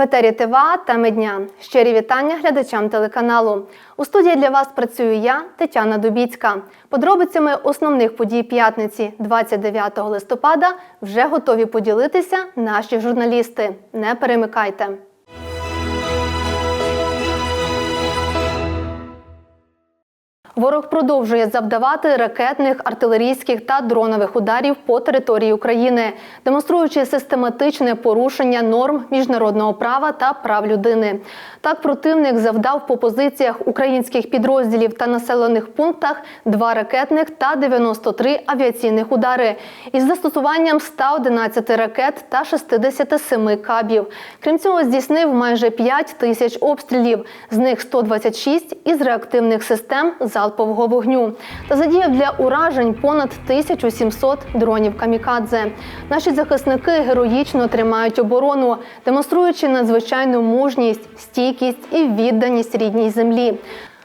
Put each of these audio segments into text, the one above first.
В етері ТВА теми дня. Щирі вітання глядачам телеканалу. У студії для вас працюю я, Тетяна Дубіцька. Подробицями основних подій п'ятниці, 29 листопада, вже готові поділитися наші журналісти. Не перемикайте. Ворог продовжує завдавати ракетних, артилерійських та дронових ударів по території України, демонструючи систематичне порушення норм міжнародного права та прав людини. Так, противник завдав по позиціях українських підрозділів та населених пунктах два ракетних та 93 авіаційних удари із застосуванням 111 ракет та 67 кабів. Крім цього, здійснив майже 5 тисяч обстрілів, з них 126 із реактивних систем залпового вогню та задіяв для уражень понад 1700 дронів камікадзе. Наші захисники героїчно тримають оборону, демонструючи надзвичайну мужність, стійкість і відданість рідній землі.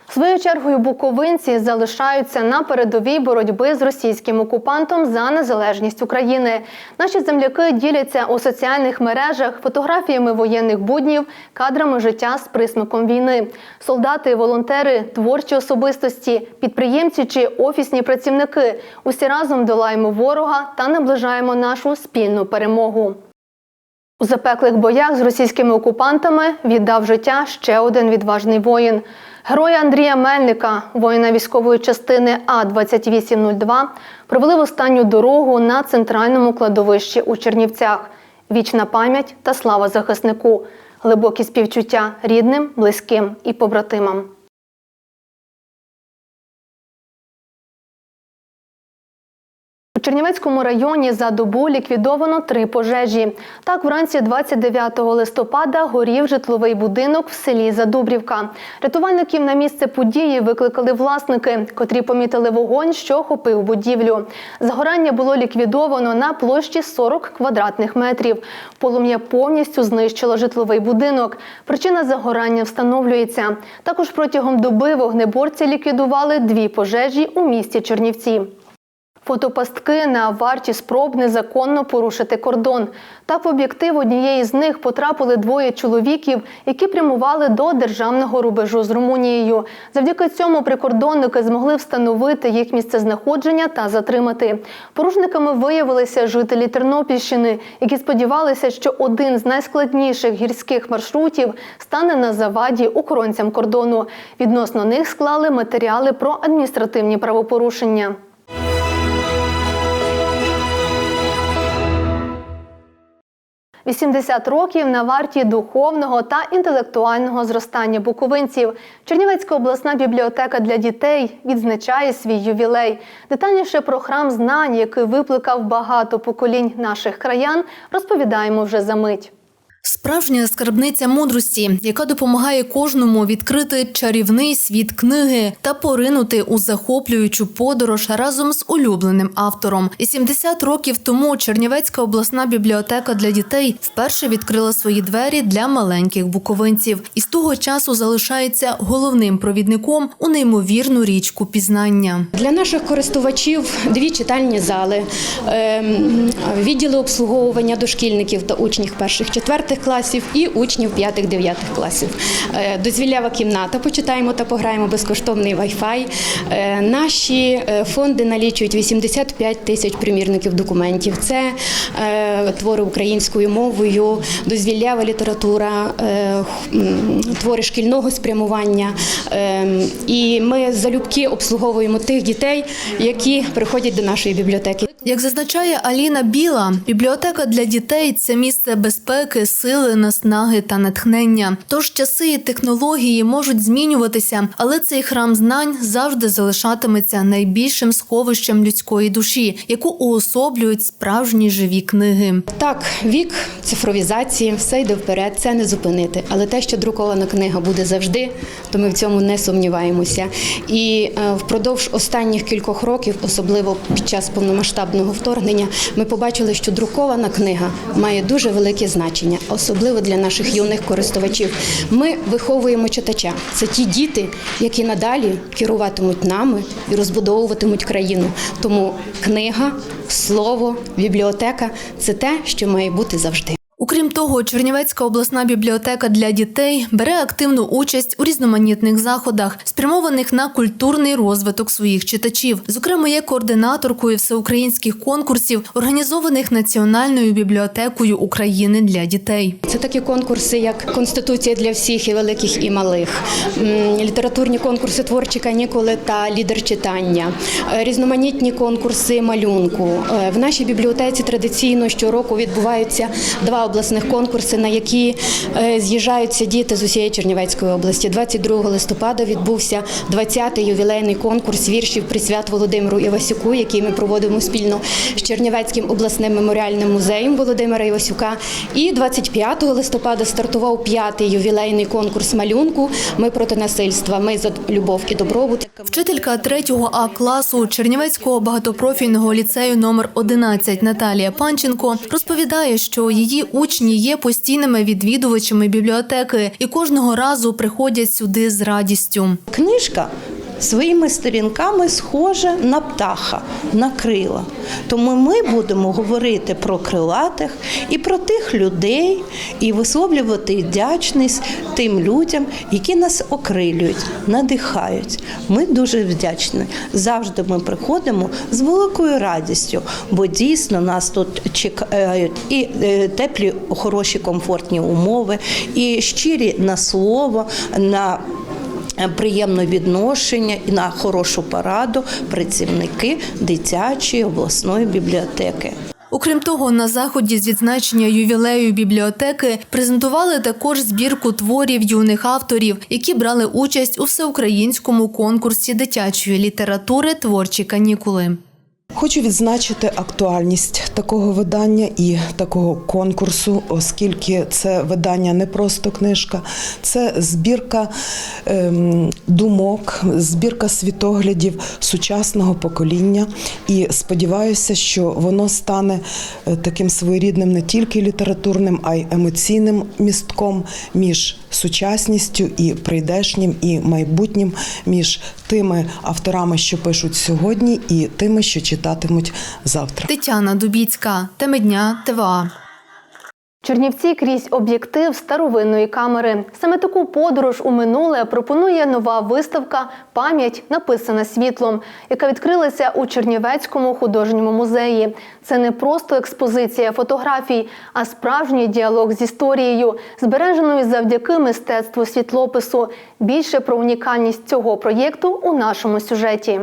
Своєю чергою буковинці залишаються на передовій боротьби з російським окупантом за незалежність України. Наші земляки діляться у соціальних мережах фотографіями воєнних буднів, кадрами життя з присмаком війни. Солдати, волонтери, творчі особистості, підприємці чи офісні працівники усі разом долаємо ворога та наближаємо нашу спільну перемогу. У запеклих боях з російськими окупантами віддав життя ще один відважний воїн. Героя Андрія Мельника, воїна військової частини А-2802, провели в останню дорогу на центральному кладовищі у Чернівцях. Вічна пам'ять та слава захиснику, глибокі співчуття рідним, близьким і побратимам. Чернівецькому районі за добу ліквідовано три пожежі. Так, вранці 29 листопада горів житловий будинок в селі Задубрівка. Рятувальників на місце події викликали власники, котрі помітили вогонь, що охопив будівлю. Загорання було ліквідовано на площі 40 квадратних метрів. Полум'я повністю знищило житловий будинок. Причина загорання встановлюється. Також протягом доби вогнеборці ліквідували дві пожежі у місті Чернівці. Фотопастки на варті спроб незаконно порушити кордон. Так в об'єктив однієї з них потрапили двоє чоловіків, які прямували до державного рубежу з Румунією. Завдяки цьому прикордонники змогли встановити їх місцезнаходження та затримати. Порушниками виявилися жителі Тернопільщини, які сподівалися, що один з найскладніших гірських маршрутів стане на заваді охоронцям кордону. Відносно них склали матеріали про адміністративні правопорушення. – 80 років на варті духовного та інтелектуального зростання буковинців. Чернівецька обласна бібліотека для дітей відзначає свій ювілей. Детальніше про храм знань, який викликав багато поколінь наших краян, розповідаємо вже за мить. Справжня скарбниця мудрості, яка допомагає кожному відкрити чарівний світ книги та поринути у захоплюючу подорож разом з улюбленим автором. І 70 років тому Чернівецька обласна бібліотека для дітей вперше відкрила свої двері для маленьких буковинців, і з того часу залишається головним провідником у неймовірну річку пізнання. Для наших користувачів дві читальні зали, ем, відділи обслуговування дошкільників та учнів перших четвертих класів і учнів п'ятих дев'ятих класів. Е, Дозвіллява кімната, почитаємо та пограємо безкоштовний Wi-Fi. Е, Наші е, фонди налічують 85 тисяч примірників документів. Це твори українською мовою, дозвіллява література, твори шкільного спрямування. І ми залюбки обслуговуємо тих дітей, які приходять до нашої бібліотеки. Як зазначає Аліна Біла, бібліотека для дітей це місце безпеки, сили, наснаги та натхнення. Тож часи і технології можуть змінюватися, але цей храм знань завжди залишатиметься найбільшим сховищем людської душі, яку уособлюють справжні живі книги. Так, вік цифровізації, все йде вперед, це не зупинити. Але те, що друкована книга буде завжди, то ми в цьому не сумніваємося. І е, впродовж останніх кількох років, особливо під час повномасштабного вторгнення, ми побачили, що друкована книга має дуже велике значення, особливо для наших юних користувачів. Ми виховуємо читача. Це ті діти, які надалі керуватимуть нами і розбудовуватимуть країну. Тому книга, слово, бібліотека це те, що має бути завжди. Окрім того, Чернівецька обласна бібліотека для дітей бере активну участь у різноманітних заходах, спрямованих на культурний розвиток своїх читачів. Зокрема, є координаторкою всеукраїнських конкурсів, організованих Національною бібліотекою України для дітей. Це такі конкурси, як Конституція для всіх і великих і малих, літературні конкурси творчі канікули та лідер читання, е, різноманітні конкурси малюнку. Е, В нашій бібліотеці традиційно щороку відбуваються два обласних конкурси, на які е, з'їжджаються діти з усієї Чернівецької області. 22 листопада відбувся 20-й ювілейний конкурс віршів присвят Володимиру Івасюку, який ми проводимо спільно з Чернівецьким обласним меморіальним музеєм Володимира Івасюка. І 25 листопада стартував п'ятий ювілейний конкурс малюнку. Ми проти насильства. Ми за любов і добробут. Вчителька 3 А класу Чернівецького багатопрофільного ліцею номер 11 Наталія Панченко розповідає, що її учні є постійними відвідувачами бібліотеки і кожного разу приходять сюди з радістю. Книжка своїми сторінками схожа на птаха, на крила. Тому ми будемо говорити про крилатих і про тих людей, і висловлювати вдячність тим людям, які нас окрилюють, надихають. Ми дуже вдячні. Завжди ми приходимо з великою радістю, бо дійсно нас тут чекають і е, теплі, хороші, комфортні умови, і щирі на слово, на приємне відношення і на хорошу пораду працівники дитячої обласної бібліотеки. Окрім того, на заході з відзначення ювілею бібліотеки презентували також збірку творів юних авторів, які брали участь у всеукраїнському конкурсі дитячої літератури Творчі канікули. Хочу відзначити актуальність такого видання і такого конкурсу, оскільки це видання не просто книжка, це збірка ем, думок, збірка світоглядів сучасного покоління. І сподіваюся, що воно стане е, таким своєрідним не тільки літературним, а й емоційним містком між сучасністю і прийдешнім, і майбутнім, між тими авторами, що пишуть сьогодні, і тими, що читатимуть завтра. Тетяна Дубіцька, теми дня ТВА. Чернівці крізь об'єктив старовинної камери. Саме таку подорож у минуле пропонує нова виставка Пам'ять написана світлом, яка відкрилася у Чернівецькому художньому музеї. Це не просто експозиція фотографій, а справжній діалог з історією, збереженою завдяки мистецтву світлопису. Більше про унікальність цього проєкту у нашому сюжеті.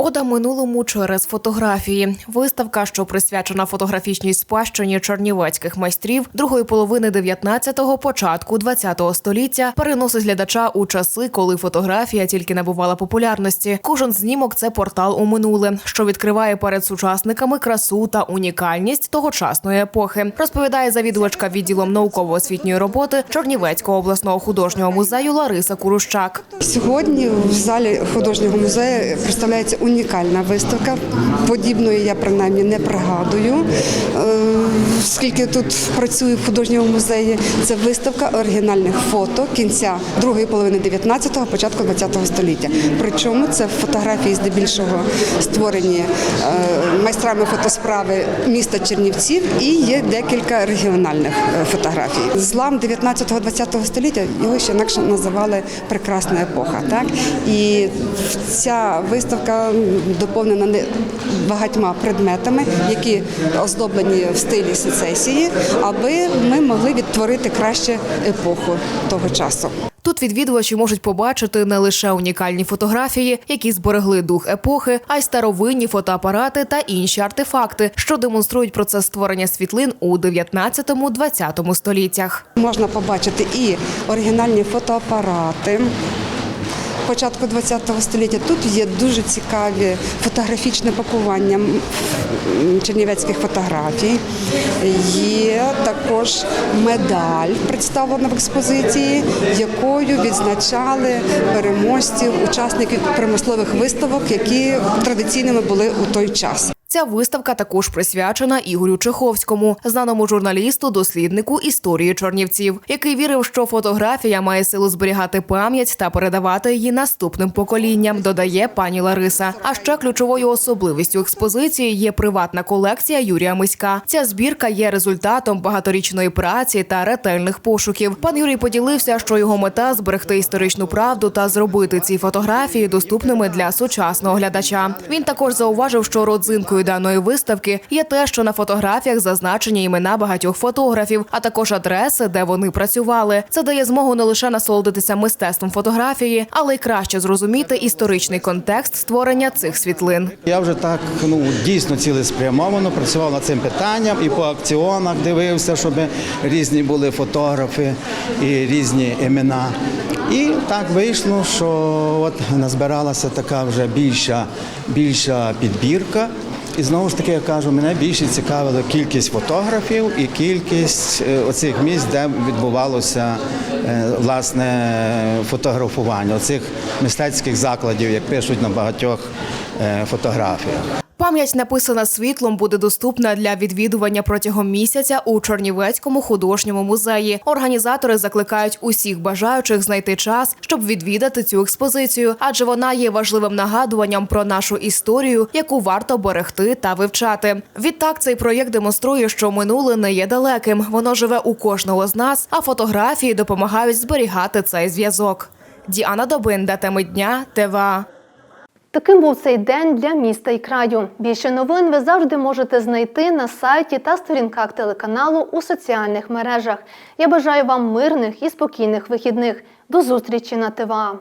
Ода минулому через фотографії. Виставка, що присвячена фотографічній спадщині чернівецьких майстрів другої половини 19-го, початку 20-го століття, переносить глядача у часи, коли фотографія тільки набувала популярності. Кожен знімок це портал у минуле, що відкриває перед сучасниками красу та унікальність тогочасної епохи. Розповідає завідувачка відділом науково-освітньої роботи Чернівецького обласного художнього музею Лариса Курущак. Сьогодні в залі художнього музею представляється унікальна виставка. Подібної я принаймні не пригадую. Е, Скільки тут працюю в художньому музеї, це виставка оригінальних фото кінця другої половини 19-го, початку 20-го століття. Причому це фотографії здебільшого створені е, майстрами фотосправи міста Чернівців і є декілька регіональних е, фотографій. Злам 19-20 століття його ще інакше називали прекрасна епоха. Так і ця виставка доповнена не- багатьма предметами, які оздоблені в стилі сецесії, аби ми могли відтворити краще епоху того часу. Тут відвідувачі можуть побачити не лише унікальні фотографії, які зберегли дух епохи, а й старовинні фотоапарати та інші артефакти, що демонструють процес створення світлин у 19-20 століттях. Можна побачити і оригінальні фотоапарати. Початку ХХ століття тут є дуже цікаві фотографічне пакування чернівецьких фотографій. Є також медаль, представлена в експозиції, якою відзначали переможців, учасників промислових виставок, які традиційними були у той час. Ця виставка також присвячена Ігорю Чеховському, знаному журналісту, досліднику історії чорнівців, який вірив, що фотографія має силу зберігати пам'ять та передавати її наступним поколінням. Додає пані Лариса. А ще ключовою особливістю експозиції є приватна колекція Юрія Миська. Ця збірка є результатом багаторічної праці та ретельних пошуків. Пан Юрій поділився, що його мета зберегти історичну правду та зробити ці фотографії доступними для сучасного глядача. Він також зауважив, що родзинкою даної виставки є те, що на фотографіях зазначені імена багатьох фотографів, а також адреси, де вони працювали. Це дає змогу не лише насолодитися мистецтвом фотографії, але й краще зрозуміти історичний контекст створення цих світлин. Я вже так ну дійсно цілеспрямовано працював над цим питанням і по акціонах дивився, щоб різні були фотографи і різні імена. І так вийшло, що от назбиралася така вже більша, більша підбірка. І знову ж таки я кажу, мене більше цікавила кількість фотографів і кількість е, оцих місць, де відбувалося е, власне фотографування, оцих мистецьких закладів, як пишуть на багатьох е, фотографіях. Пам'ять написана світлом буде доступна для відвідування протягом місяця у Чернівецькому художньому музеї. Організатори закликають усіх бажаючих знайти час, щоб відвідати цю експозицію, адже вона є важливим нагадуванням про нашу історію, яку варто берегти та вивчати. Відтак цей проєкт демонструє, що минуле не є далеким. Воно живе у кожного з нас, а фотографії допомагають зберігати цей зв'язок. Діана Добинда, теми дня, ТВА. Таким був цей день для міста і краю. Більше новин ви завжди можете знайти на сайті та сторінках телеканалу у соціальних мережах. Я бажаю вам мирних і спокійних вихідних. До зустрічі на ТВА.